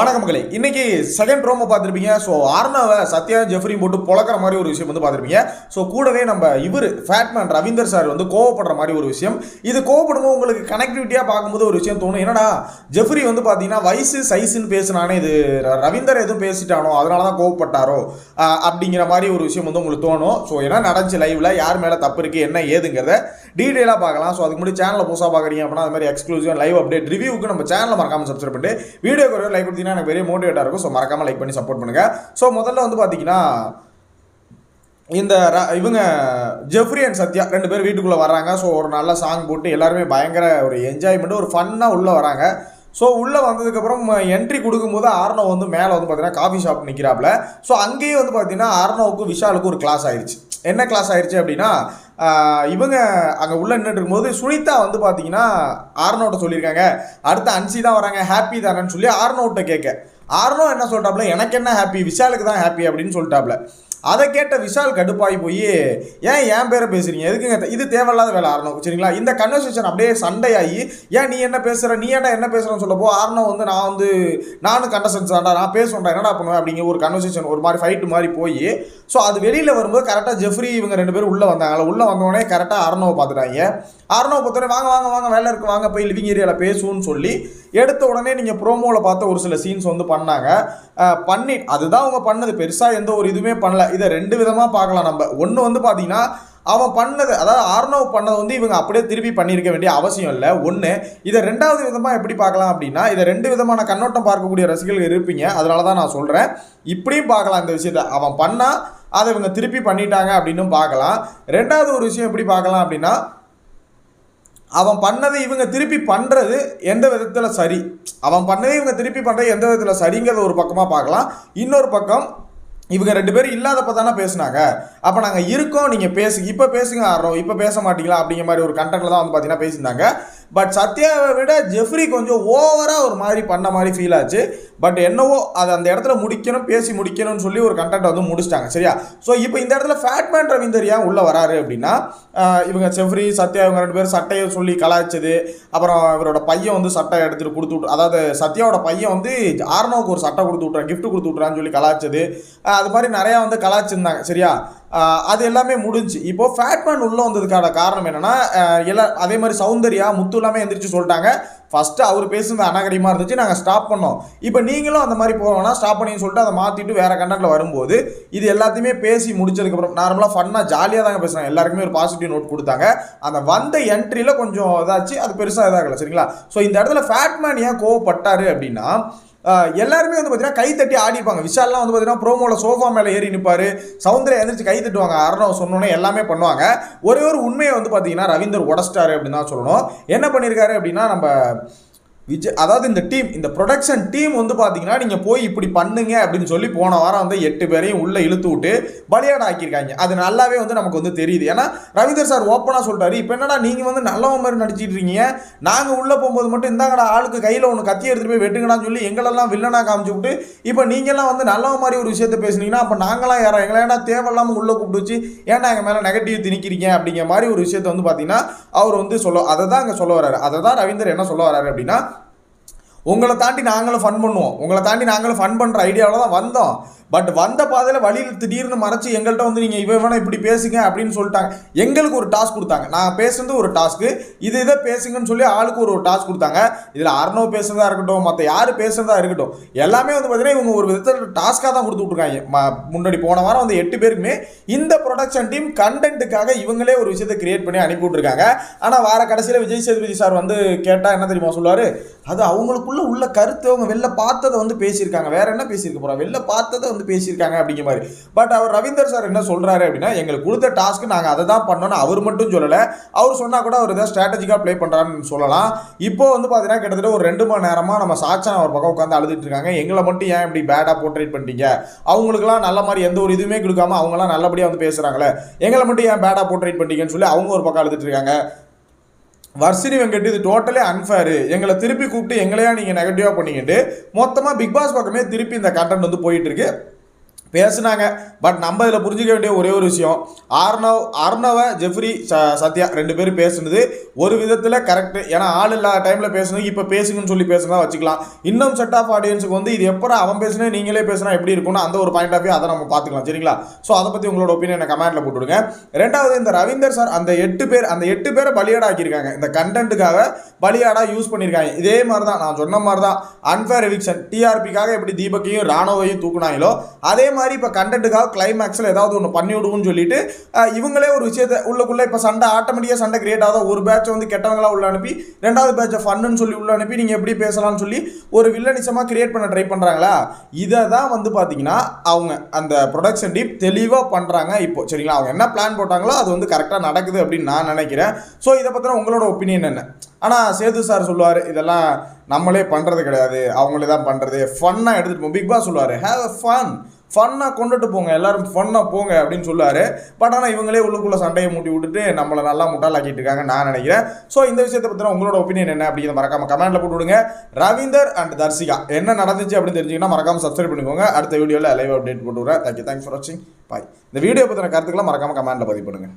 வணக்கம் மக்களே. இன்னைக்கு செகண்ட் ரோமை பார்த்துருப்பீங்க. ஸோ ஆர்னாவை சத்யா ஜெஃப்ரியும் போட்டு பொழக்கிற மாதிரி ஒரு விஷயம் வந்து பார்த்துருப்பீங்க. ஸோ கூடவே நம்ம இவர் ஃபேட்மேன் ரவீந்தர் சார் வந்து கோவப்படுற மாதிரி ஒரு விஷயம். இது கோவப்படும்போது உங்களுக்கு கனெக்டிவிட்டியாக பார்க்கும்போது ஒரு விஷயம் தோணும். என்னடா ஜெஃப்ரி வந்து பார்த்தீங்கன்னா வயசு சைஸுன்னு பேசினானே இது ரவீந்தர் எதுவும் பேசிட்டானோ அதனால தான் கோவப்பட்டாரோ அப்படிங்கிற மாதிரி ஒரு விஷயம் வந்து உங்களுக்கு தோணும். ஸோ என்ன நடந்துச்சு லைவில் யார் மேலே தப்பு இருக்குது என்ன ஏதுங்கிறத டீட்டெயிலாக பார்க்கலாம். ஸோ அதுக்கு முன்னாடி சேனலை புதுசாக பார்க்குறீங்க அப்படின்னா அது மாதிரி எக்ஸ்க்ளூசிவ் லைவ் அப்டேட் ரிவ்யூக்கு நம்ம சேனலை மறக்காமல் சப்ஸ்கிரைப் பண்ணிட்டு வீடியோக்கு ஒரு லைக் கொடுத்தீங்கன்னா எனக்கு பெரிய மோட்டிவேட்டாக இருக்கும் ஸோ மறக்காமல் லைக் பண்ணி சப்போர்ட் பண்ணுங்கள் ஸோ முதல்ல வந்து பார்த்தீங்கன்னா இந்த ர- இவங்க ஜெஃப்ரி அண்ட் சத்யா ரெண்டு பேர் வீட்டுக்குள்ளே வராங்க ஸோ ஒரு நல்ல சாங் போட்டு எல்லாருமே பயங்கர ஒரு என்ஜாய்மெண்ட் ஒரு ஃபன்னாக உள்ளே வராங்க. ஸோ உள்ளே வந்ததுக்கப்புறம் என்ட்ரி கொடுக்கும்போது ஆர்னவ் வந்து மேலே வந்து பார்த்தீங்கன்னா காஃபி ஷாப் நிற்கிறாப்புல ஸோ அங்கேயே வந்து பார்த்தீங்கன்னா ஆர்னவுக்கும் விஷாலுக்கும் ஒரு கிளாஸ் ஆயிடுச்சு என்ன கிளாஸ் ஆயிடுச்சு அப்படின்னா இவங்க அங்கே உள்ள நின்றுட்டு இருக்கும்போது சுனிதா வந்து பார்த்தீங்கன்னா ஆர்னோட்ட சொல்லியிருக்காங்க. அடுத்த அன்சி தான் வராங்க ஹாப்பி தானேன்னு சொல்லி ஆர்னோட்ட கேட்க. ஆர்னோ என்ன சொல்கிறாப்புல எனக்கு என்ன ஹாப்பி விஷாலுக்கு தான் ஹாப்பி அப்படின்னு சொல்லிட்டாப்புல. அதை கேட்ட விஷால் கடுப்பாகி போய் ஏன் என் பேரை பேசுறீங்க? எதுக்குங்க இது தேவையில்லாத வேலை ஆரணும். சரிங்களா? இந்த கன்வர்சேஷன் அப்படியே சண்டையாகி ஏன் நீ என்ன பேசுகிற நீ ஏன்டா என்ன பேசுகிறேன்னு சொல்லப்போ ஆரணம் வந்து நான் வந்து நானும் கண்டசன்ஸ் தான்டா நான் பேசுகிறேன் என்னடா பண்ணுவேன்? அப்படிங்கிற ஒரு கன்வர்சேஷன் ஒரு மாதிரி ஃபைட்டு மாதிரி போய் ஸோ அது வெளியில் வரும்போது கரெக்டாக ஜெஃப்ரி இவங்க ரெண்டு பேரும் உள்ளே வந்தாங்களா உள்ளே வந்தோடனே கரெக்டாக அரணவை பார்த்துட்டாங்க. அரணவை பார்த்தோடனே வாங்க வாங்க வாங்க வேலை இருக்கு வாங்க போய் லிவிங் ஏரியாவில் பேசுவோன்னு சொல்லி எடுத்த உடனே நீங்கள் ப்ரோமோவில் பார்த்த ஒரு சில சீன்ஸ் வந்து பண்ணாங்க. பண்ணி அதுதான் அவங்க பண்ணது. பெருசாக எந்த ஒரு இதுவுமே பண்ணல. இதை ரெண்டு விதமாக பார்க்கலாம் நம்ம. ஒன்று வந்து பார்த்தீங்கன்னா அவன் பண்ணது அதாவது ஆர்னவ் பண்ணதை வந்து இவங்க அப்படியே திருப்பி பண்ணியிருக்க வேண்டிய அவசியம் இல்லை. ஒன்று இதை ரெண்டாவது விதமாக எப்படி பார்க்கலாம் அப்படின்னா இதை ரெண்டு விதமான கண்ணோட்டம் பார்க்கக்கூடிய ரசிகர்கள் இருப்பீங்க. அதனால தான் நான் சொல்கிறேன் இப்படியும் பார்க்கலாம் இந்த விஷயத்தை. அவன் பண்ணால் அதை இவங்க திருப்பி பண்ணிட்டாங்க அப்படின்னும் பார்க்கலாம். ரெண்டாவது ஒரு விஷயம் எப்படி பார்க்கலாம் அப்படின்னா அவன் பண்ணதை இவங்க திருப்பி பண்ணுறது எந்த விதத்தில் சரி? அவன் பண்ணதை இவங்க திருப்பி பண்ணுறது எந்த விதத்தில் சரிங்கிறத ஒரு பக்கமாக பார்க்கலாம். இன்னொரு பக்கம் இவங்க ரெண்டு பேரும் இல்லாதப்ப தானே பேசினாங்க. அப்போ நாங்கள் இருக்கோம் நீங்கள் பேசு இப்போ பேசுங்க ஆடுறோம் இப்போ பேச மாட்டீங்களா அப்படிங்கிற மாதிரி ஒரு கண்டென்ட்ல தான் வந்து பார்த்தீங்கன்னா பேசியிருந்தாங்க. பட் சத்யாவை விட ஜெஃப்ரி கொஞ்சம் ஓவராக ஒரு மாதிரி பண்ண மாதிரி ஃபீல் ஆச்சு. பட் என்னவோ அது அந்த இடத்துல முடிக்கணும் பேசி முடிக்கணும்னு சொல்லி ஒரு கண்டென்ட் வந்து முடிச்சிட்டாங்க. சரியா? ஸோ இப்போ இந்த இடத்துல ஃபேட்மேன் ரவீந்தர் ஏன் உள்ளே வராரு அப்படின்னா இவங்க செஃப்ரி சத்யா இவங்க ரெண்டு பேரும் சட்டையை சொல்லி கலாய்ச்சது. அப்புறம் இவரோட பையன் வந்து சட்டை எடுத்துட்டு கொடுத்து விட்டு அதாவது சத்யாவோட பையன் வந்து ஆர்னோவுக்கு ஒரு சட்டை கொடுத்து விட்றான் கிஃப்ட் கொடுத்து விட்றான்னு சொல்லி கலாய்ச்சது. அது மாதிரி நிறையா வந்து கலாய்ச்சிருந்தாங்க. சரியா? அது எல்லாமே முடிஞ்சு. இப்போ ஃபேட்மேன் உள்ளே வந்ததுக்கான காரணம் என்னென்னா எல்லா அதே மாதிரி சௌந்தர்யா முத்து எல்லாமே எந்திரிச்சு சொல்லிட்டாங்க. ஃபஸ்ட்டு அவர் பேசுனது அநாகரியமாக இருந்துச்சு நாங்கள் ஸ்டாப் பண்ணோம். இப்போ நீங்களும் அந்த மாதிரி போவேன்னா ஸ்டாப் பண்ணின்னு சொல்லிட்டு அதை மாற்றிட்டு வேறு கண்டென்ட்டில் வரும்போது இது எல்லாத்தையுமே பேசி முடிச்சதுக்கப்புறம் நார்மலாக ஃபன்னாக ஜாலியாக தாங்க பேசுனாங்க எல்லாருக்குமே ஒரு பாசிட்டிவ் நோட் கொடுத்தாங்க. அந்த வந்த என்ட்ரியில் கொஞ்சம் இதாச்சு அது பெருசாக இதாகல சரிங்களா? ஸோ இந்த இடத்துல ஃபேட்மேன் ஏன் கோவப்பட்டார் அப்படின்னா எல்லாருமே வந்து பார்த்தீங்கன்னா கை தட்டி ஆடிப்பாங்க. விஷால்லாம் வந்து பார்த்தீங்கன்னா ப்ரோமோவில் சோஃபா மேலே ஏறி நிற்பார் சௌந்தர்யா எந்திரிச்சு கை தட்டுவாங்க. அரணம் சொன்னோன்னே எல்லாமே பண்ணுவாங்க. ஒரே ஒரு உண்மையை வந்து பார்த்தீங்கன்னா ரவீந்தர் உடச்சிட்டாரு அப்படின்னு தான் சொல்லணும். என்ன பண்ணியிருக்காரு அப்படின்னா நம்ம விஜய் அதாவது இந்த டீம் இந்த ப்ரொடக்ஷன் டீம் வந்து பார்த்தீங்கன்னா நீங்கள் போய் இப்படி பண்ணுங்க அப்படின்னு சொல்லி போன வாரம் வந்து எட்டு பேரையும் உள்ளே இழுத்து விட்டு பலியாட ஆக்கியிருக்காங்க. அது நல்லாவே வந்து நமக்கு வந்து தெரியுது. ஏன்னா ரவீந்தர் சார் ஓப்பனாக சொல்லிட்டாரு இப்போ என்னடா நீங்கள் வந்து நல்லவன் மாதிரி நடிச்சிட்டு இருக்கீங்க? நாங்கள் உள்ளே போகும்போது மட்டும் இந்தாங்கடா ஆளுக்கு கையில் ஒன்று கத்தி எடுத்துகிட்டு போய் வெட்டுங்கடான்னு சொல்லி எங்களெல்லாம் வில்லனாக காமிச்சு விட்டு இப்போ நீங்கள்லாம் வந்து நல்லவன் மாதிரி ஒரு விஷயத்த பேசுனீங்கன்னா அப்போ நாங்களாம் யாரா? எங்களை ஏன்னா தேவையில்லாமல் உள்ளே கூப்பிட்டு வச்சு ஏன்னா எங்கள் மேலே நெகட்டிவ் திணிக்கிறீங்க? அப்படிங்கிற மாதிரி ஒரு விஷயத்த வந்து பார்த்தீங்கன்னா அவர் வந்து சொல்ல அதை தான் அங்கே சொல்ல வராரு அதை தான் ரவீந்தர் என்ன சொல்ல வராரு அப்படின்னா உங்களை தாண்டி நாங்களும் ஃபன் பண்ணுவோம். உங்களை தாண்டி நாங்களும் ஃபன் பண்ணுற ஐடியாவில் தான் வந்தோம். பட் வந்த பாதையில் வழியில் திடீர்னு மறைச்சு எங்கள்கிட்ட வந்து நீங்கள் இவன் வேணா இப்படி பேசுங்க அப்படின்னு சொல்லிட்டாங்க. எங்களுக்கு ஒரு டாஸ்க் கொடுத்தாங்க. நான் பேசுனது ஒரு டாஸ்க்கு இது இதை பேசுங்கன்னு சொல்லி ஆளுக்கு ஒரு ஒரு டாஸ்க் கொடுத்தாங்க. இதில் அர்ணவ் பேசுறதா இருக்கட்டும் மற்ற யார் பேசுறதா இருக்கட்டும் எல்லாமே வந்து பார்த்தீங்கன்னா இவங்க ஒரு விதத்தில் டாஸ்க்காக தான் கொடுத்து விட்ருக்காங்க முன்னாடி போன வாரம் வந்து எட்டு பேருக்குமே இந்த ப்ரொடக்ஷன் டீம் கண்டென்ட்டுக்காக இவங்களே ஒரு விஷயத்தை கிரியேட் பண்ணி அனுப்பி விட்ருக்காங்க ஆனால் வார கடைசியில் விஜய் சேதுபதி சார் வந்து கேட்டால் என்ன தெரியுமா சொல்லுவார்? அது அவங்களுக்குள்ள உள்ள கருத்து அவங்க வெளில பார்த்ததை வந்து பேசியிருக்காங்க. வேற என்ன பேசியிருக்க போறா? வெளில பார்த்ததை வந்து பேசியிருக்காங்க அப்படிங்கிற மாதிரி. பட் அவர் ரவீந்தர் சார் என்ன சொல்றாரு அப்படின்னா எங்களுக்கு கொடுத்த டாஸ்க்கு நாங்கள் அதை தான் பண்ணோன்னு அவர் மட்டும் சொல்லலை. அவர் சொன்னால் கூட அவர் ஏதாவது ஸ்ட்ராட்டஜிக்காக ப்ளே பண்ணுறாருன்னு சொல்லலாம். இப்போ வந்து பார்த்தீங்கன்னா கிட்டத்தட்ட ஒரு ரெண்டு மணி நேரமாக நம்ம சாச்சான் ஒரு பக்கம் உட்காந்து அழுதுட்டு இருக்காங்க. எங்களை மட்டும் ஏன் இப்படி பேடாக போர்ட்ரேட் பண்ணிட்டீங்க அவங்களுக்குலாம் நல்ல மாதிரி எந்த ஒரு இதுவுமே கொடுக்காம அவங்களாம் நல்லபடியாக வந்து பேசுகிறாங்களே எங்களை மட்டும் ஏன் பேடாக போர்ட்ரேட் பண்ணிட்டீங்கன்னு சொல்லி அவங்க ஒரு பக்கம் அழுதுட்டு இருக்காங்க. வர்ஷினி வெங்கட் இது டோட்டலே அன்ஃபேரு எங்களை திருப்பி கூப்பிட்டு எங்களையா நீங்கள் நெகட்டிவாக பண்ணிக்கிட்டு மொத்தமாக பிக் பாஸ் பக்கமே திருப்பி இந்த கண்டென்ட் வந்து போயிட்டு இருக்கு. பேசுனாங்க. பட் நம்ம இதில் புரிஞ்சிக்க வேண்டிய ஒரே ஒரு விஷயம். ஆர்னவ் அர்ணவ ஜெஃப்ரி ச சத்யா ரெண்டு பேரும் பேசுனது ஒரு விதத்தில் கரெக்டு ஏன்னா ஆள் இல்லாத டைமில் பேசுனது இப்போ பேசுங்கன்னு சொல்லி பேசுனா வச்சுக்கலாம். இன்னும் செட் ஆஃப் ஆடியன்ஸுக்கு வந்து இது எப்போ அவன் பேசுனே நீங்களே பேசுனா எப்படி இருக்கும்னு அந்த ஒரு பாயிண்ட் ஆஃப் வியூ அதை நம்ம பார்த்துக்கலாம். சரிங்களா? ஸோ அதை பற்றி உங்களோட ஒப்பீனியனை கமெண்ட்டில் போட்டுவிடுங்க ரெண்டாவது இந்த ரவீந்தர் சார் அந்த எட்டு பேர் அந்த எட்டு பேரை பலியாடா ஆக்கியிருக்காங்க. இந்த கண்டென்ட்டுக்காக பலியாடா யூஸ் பண்ணியிருக்காங்க. இதே மாதிரி தான் நான் சொன்ன மாதிரி தான் அன்ஃபேர் எவிக்ஷன் டிஆர்பிக்காக எப்படி தீபக்கையும் ராணுவையும் தூக்குனாங்களோ அதே மாதிரி இப்போ கண்டென்ட்டுக்காக கிளைமேக்ஸில் ஏதாவது ஒன்று பண்ணி விடுவோம்னு சொல்லிட்டு இவங்களே ஒரு விஷயத்தை உள்ளக்குள்ளே இப்போ சண்டை ஆட்டோமேட்டிக்காக சண்டை கிரியேட் ஆகாத. ஒரு பேட்சை வந்து கெட்டவங்களா உள்ள அனுப்பி ரெண்டாவது பேட்சை ஃபன்னுன்னு சொல்லி உள்ள அனுப்பி நீங்கள் எப்படி பேசலாம்னு சொல்லி ஒரு வில்லனிசமாக கிரியேட் பண்ண ட்ரை பண்ணுறாங்களா இதை தான் வந்து பார்த்தீங்கன்னா அவங்க அந்த ப்ரொடக்ஷன் டீம் தெளிவாக பண்ணுறாங்க இப்போ. சரிங்களா? அவங்க என்ன பிளான் போட்டாங்களோ அது வந்து கரெக்டாக நடக்குது அப்படின்னு நான் நினைக்கிறேன். ஸோ இதை பற்றின உங்களோட ஒப்பீனியன் என்ன? ஆனால் சேது சார் சொல்லுவார் இதெல்லாம் நம்மளே பண்ணுறது கிடையாது அவங்களே தான் பண்ணுறது ஃபன்னாக எடுத்துகிட்டு போகும் பிக் பாஸ் சொல்லுவார் ஹேவ் அ ஃபன் ஃபன்னாக கொண்டுட்டு போங்க எல்லாரும் ஃபன்னாக போங்க அப்படின்னு சொல்லுவார். பட் ஆனால் இவங்களே உள்ளுக்குள்ளே சண்டையை மூட்டி விட்டுட்டு நம்மளை நல்லா முட்டாளாக்கிட்டு இருக்காங்க நான் நினைக்கிறேன். ஸோ இந்த விஷயத்தை பற்றின உங்களோட ஒப்பீனியன் என்ன அப்படிங்கிறத மறக்காம கமெண்ட்டில் போட்டு விடுங்க. ரவீந்தர் அண்ட் தர்சிகா என்ன நடந்துச்சு அப்படின்னு தெரிஞ்சிங்கன்னா மறக்காம சப்ஸ்கிரைப் பண்ணிக்கோங்க. அடுத்த வீடியோவில் லைவ் அப்டேட் போட்டு விடுறேன். தேங்க்யூ தேங்க்ஸ் ஃபார் வாட்சிங் பாய் இந்த வீடியோ பற்றின கருத்துக்கெல்லாம் மறக்காம கமெண்ட்டில் பதிவு பண்ணுங்கள்